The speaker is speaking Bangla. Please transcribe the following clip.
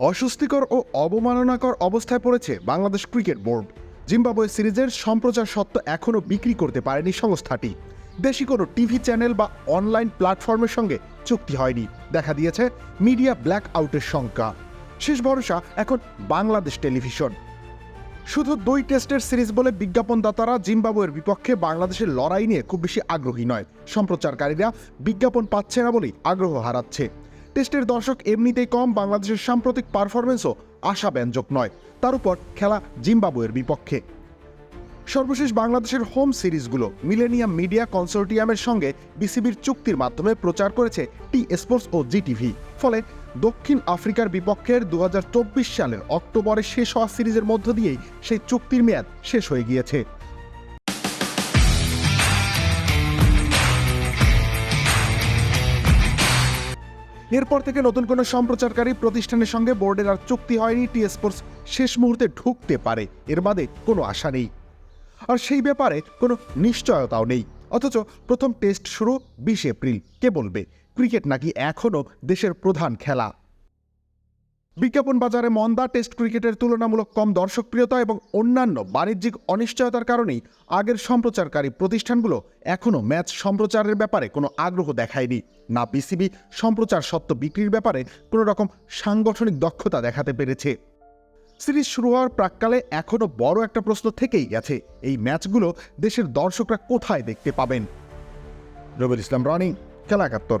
অস্বস্তিকর ও অবমাননাকর অবস্থায় পড়েছে বাংলাদেশ ক্রিকেট বোর্ড। জিম্বাবুয়ে সিরিজের সম্প্রচার সত্ত্ব এখনও বিক্রি করতে পারেনি সংস্থাটি। দেশি কোনো টিভি চ্যানেল বা অনলাইন প্ল্যাটফর্মের সঙ্গে চুক্তি হয়নি। দেখা দিয়েছে মিডিয়া ব্ল্যাক আউটের সংখ্যা। শেষ ভরসা এখন বাংলাদেশ টেলিভিশন। শুধু দুই টেস্টের সিরিজ বলে বিজ্ঞাপনদাতারা জিম্বাবুয়ের বিপক্ষে বাংলাদেশের লড়াই নিয়ে খুব বেশি আগ্রহী নয়। সম্প্রচারকারীরা বিজ্ঞাপন পাচ্ছে না বলেই আগ্রহ হারাচ্ছে। টেস্টের দর্শক এমনিতেই কম, বাংলাদেশের সাম্প্রতিক পারফরমেন্সও আশাব্যঞ্জক নয়। তার উপর খেলা জিম্বাবুয়ের বিপক্ষে। সর্বশেষ বাংলাদেশের হোম সিরিজগুলো মিলেনিয়াম মিডিয়া কনসোর্টিয়ামের সঙ্গে বিসিবির চুক্তির মাধ্যমে প্রচার করেছে টি স্পোর্টস ও জিটিভি। ফলে দক্ষিণ আফ্রিকার বিপক্ষের দু সালের অক্টোবরে শেষ হওয়া সিরিজের মধ্য দিয়েই সেই চুক্তির মেয়াদ শেষ হয়ে গিয়েছে। এরপর থেকে নতুন কোনো সম্প্রচারকারী প্রতিষ্ঠানের সঙ্গে বোর্ডের আর চুক্তি হয়নি টি স্পোর্টস শেষ মুহূর্তে ঢুকতে পারে, এর বাদে কোনো আশা নেই। আর সেই ব্যাপারে কোনো নিশ্চয়তাও নেই, অথচ প্রথম টেস্ট শুরু বিশ এপ্রিল, কে বলবে? ক্রিকেট নাকি এখনও দেশের প্রধান খেলা। বিজ্ঞাপন বাজারে মন্দা টেস্ট ক্রিকেটের তুলনামূলক কম দর্শকপ্রিয়তা এবং অন্যান্য বাণিজ্যিক অনিশ্চয়তার কারণেই আগের সম্প্রচারকারী প্রতিষ্ঠানগুলো এখনও ম্যাচ সম্প্রচারের ব্যাপারে কোনো আগ্রহ দেখায়নি। না বিসিবি সম্প্রচার সত্ত্ব বিক্রির ব্যাপারে কোনো রকম সাংগঠনিক দক্ষতা দেখাতে পেরেছে। সিরিজ শুরু হওয়ার প্রাককালে এখনও বড় একটা প্রশ্ন থেকেই গেছে, এই ম্যাচগুলো দেশের দর্শকরা কোথায় দেখতে পাবেন? রবিউল ইসলাম রনি খেলা একাত্তর